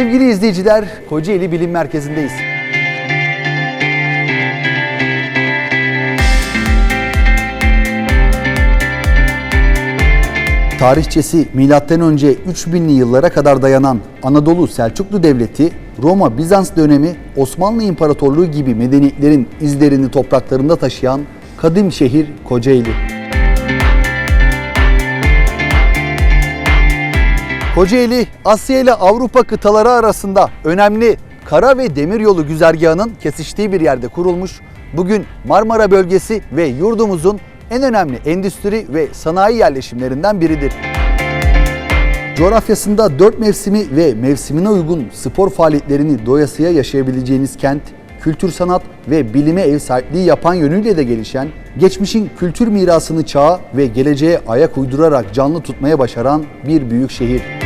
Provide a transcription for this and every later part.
izleyiciler, Kocaeli Bilim Merkezi'ndeyiz. Tarihçesi M.Ö. 3000'li yıllara kadar dayanan Anadolu Selçuklu Devleti, Roma Bizans dönemi Osmanlı İmparatorluğu gibi medeniyetlerin izlerini topraklarında taşıyan kadim şehir Kocaeli. Kocaeli, Asya ile Avrupa kıtaları arasında önemli kara ve demiryolu güzergahının kesiştiği bir yerde kurulmuş. Bugün Marmara bölgesi ve yurdumuzun en önemli endüstri ve sanayi yerleşimlerinden biridir. Coğrafyasında dört mevsimi ve mevsimine uygun spor faaliyetlerini doyasıya yaşayabileceğiniz kent, kültür sanat ve bilime ev sahipliği yapan yönüyle de gelişen, geçmişin kültür mirasını çağa ve geleceğe ayak uydurarak canlı tutmaya başaran bir büyük şehir.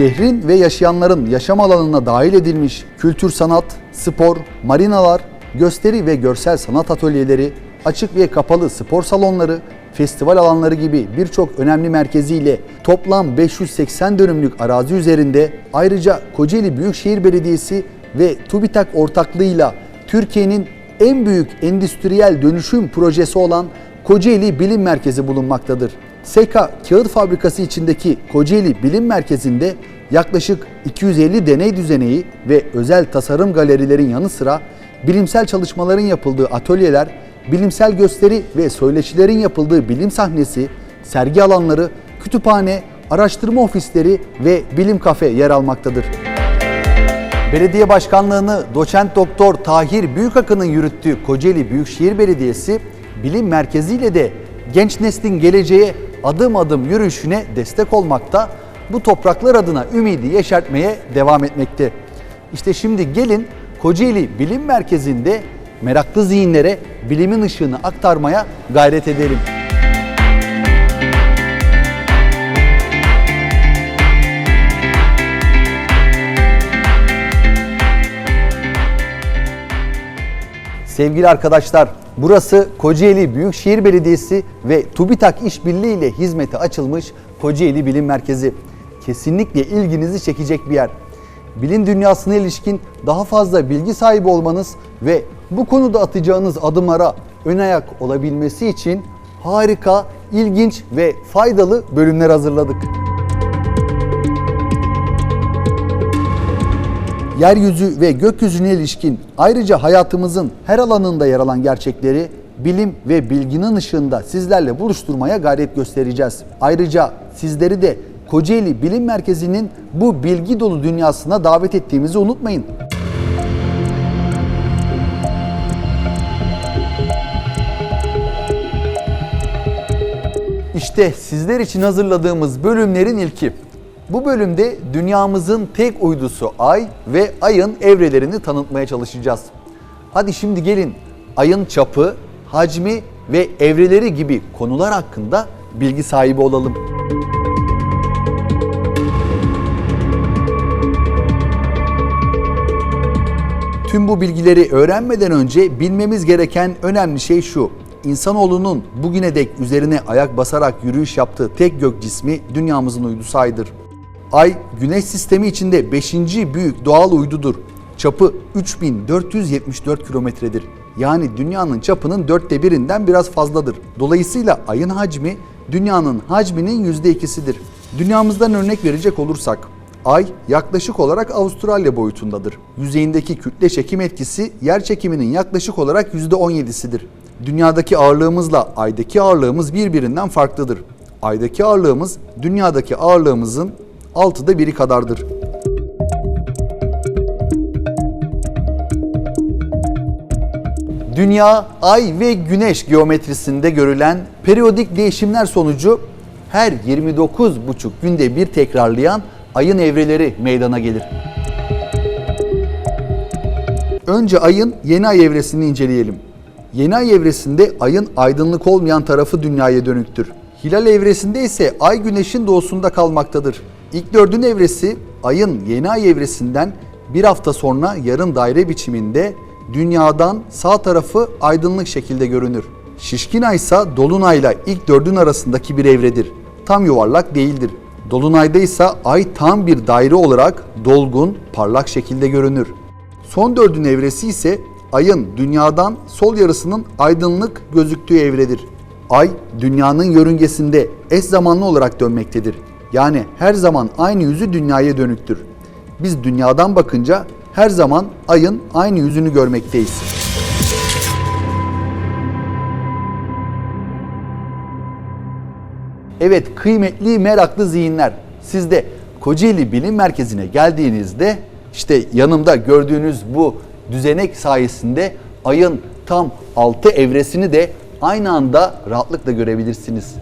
Şehrin ve yaşayanların yaşam alanına dahil edilmiş kültür sanat, spor, marinalar, gösteri ve görsel sanat atölyeleri, açık ve kapalı spor salonları, festival alanları gibi birçok önemli merkeziyle toplam 580 dönümlük arazi üzerinde ayrıca Kocaeli Büyükşehir Belediyesi ve TÜBİTAK ortaklığıyla Türkiye'nin en büyük endüstriyel dönüşüm projesi olan Kocaeli Bilim Merkezi bulunmaktadır. SEKA Kağıt Fabrikası içindeki Kocaeli Bilim Merkezi'nde yaklaşık 250 deney düzeneği ve özel tasarım galerilerin yanı sıra bilimsel çalışmaların yapıldığı atölyeler, bilimsel gösteri ve söyleşilerin yapıldığı bilim sahnesi, sergi alanları, kütüphane, araştırma ofisleri ve bilim kafe yer almaktadır. Belediye başkanlığını doçent doktor Tahir Büyükakın'ın yürüttüğü Kocaeli Büyükşehir Belediyesi bilim merkeziyle de genç neslin geleceğe adım adım yürüyüşüne destek olmakta, bu topraklar adına ümidi yeşertmeye devam etmekte. İşte şimdi gelin Kocaeli Bilim Merkezi'nde meraklı zihinlere bilimin ışığını aktarmaya gayret edelim. Sevgili arkadaşlar, burası Kocaeli Büyükşehir Belediyesi ve TÜBİTAK işbirliği ile hizmete açılmış Kocaeli Bilim Merkezi. Kesinlikle ilginizi çekecek bir yer. Bilim dünyasına ilişkin daha fazla bilgi sahibi olmanız ve bu konuda atacağınız adımlara ön ayak olabilmesi için harika, ilginç ve faydalı bölümler hazırladık. Yeryüzü ve gökyüzüne ilişkin ayrıca hayatımızın her alanında yer alan gerçekleri bilim ve bilginin ışığında sizlerle buluşturmaya gayret göstereceğiz. Ayrıca sizleri de Kocaeli Bilim Merkezi'nin bu bilgi dolu dünyasına davet ettiğimizi unutmayın. İşte sizler için hazırladığımız bölümlerin ilki. Bu bölümde dünyamızın tek uydusu Ay ve Ay'ın evrelerini tanıtmaya çalışacağız. Hadi şimdi gelin Ay'ın çapı, hacmi ve evreleri gibi konular hakkında bilgi sahibi olalım. Tüm bu bilgileri öğrenmeden önce bilmemiz gereken önemli şey şu. İnsanoğlunun bugüne dek üzerine ayak basarak yürüyüş yaptığı tek gök cismi dünyamızın uydusu Ay'dır. Ay, Güneş sistemi içinde 5. büyük doğal uydudur. Çapı 3474 kilometredir. Yani dünyanın çapının dörtte birinden biraz fazladır. Dolayısıyla ayın hacmi dünyanın hacminin %2'sidir. Dünyamızdan örnek verecek olursak, Ay yaklaşık olarak Avustralya boyutundadır. Yüzeyindeki kütle çekim etkisi yer çekiminin yaklaşık olarak %17'sidir. Dünyadaki ağırlığımızla aydaki ağırlığımız birbirinden farklıdır. Aydaki ağırlığımız dünyadaki ağırlığımızın altıda biri kadardır. Dünya, Ay ve Güneş geometrisinde görülen periyodik değişimler sonucu her 29,5 günde bir tekrarlayan ayın evreleri meydana gelir. Önce ayın yeni ay evresini inceleyelim. Yeni ay evresinde ayın aydınlık olmayan tarafı dünyaya dönüktür. Hilal evresinde ise ay güneşin doğusunda kalmaktadır. İlk dördün evresi ayın yeni ay evresinden bir hafta sonra yarım daire biçiminde dünyadan sağ tarafı aydınlık şekilde görünür. Şişkin ay ise dolunayla ilk dördün arasındaki bir evredir. Tam yuvarlak değildir. Dolunayda ise ay tam bir daire olarak dolgun, parlak şekilde görünür. Son dördün evresi ise ayın dünyadan sol yarısının aydınlık gözüktüğü evredir. Ay dünyanın yörüngesinde eş zamanlı olarak dönmektedir. Yani her zaman aynı yüzü dünyaya dönüktür. Biz dünyadan bakınca her zaman ayın aynı yüzünü görmekteyiz. Evet kıymetli meraklı zihinler siz de Kocaeli Bilim Merkezi'ne geldiğinizde işte yanımda gördüğünüz bu düzenek sayesinde ayın tam 6 evresini de aynı anda rahatlıkla görebilirsiniz.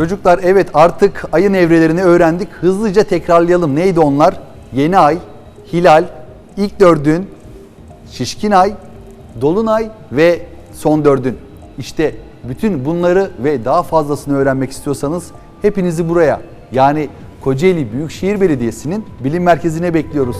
Çocuklar evet artık ayın evrelerini öğrendik. Hızlıca tekrarlayalım. Neydi onlar? Yeni ay, hilal, ilk dördün, şişkin ay, dolunay ve son dördün. İşte bütün bunları ve daha fazlasını öğrenmek istiyorsanız hepinizi buraya yani Kocaeli Büyükşehir Belediyesi'nin bilim merkezine bekliyoruz.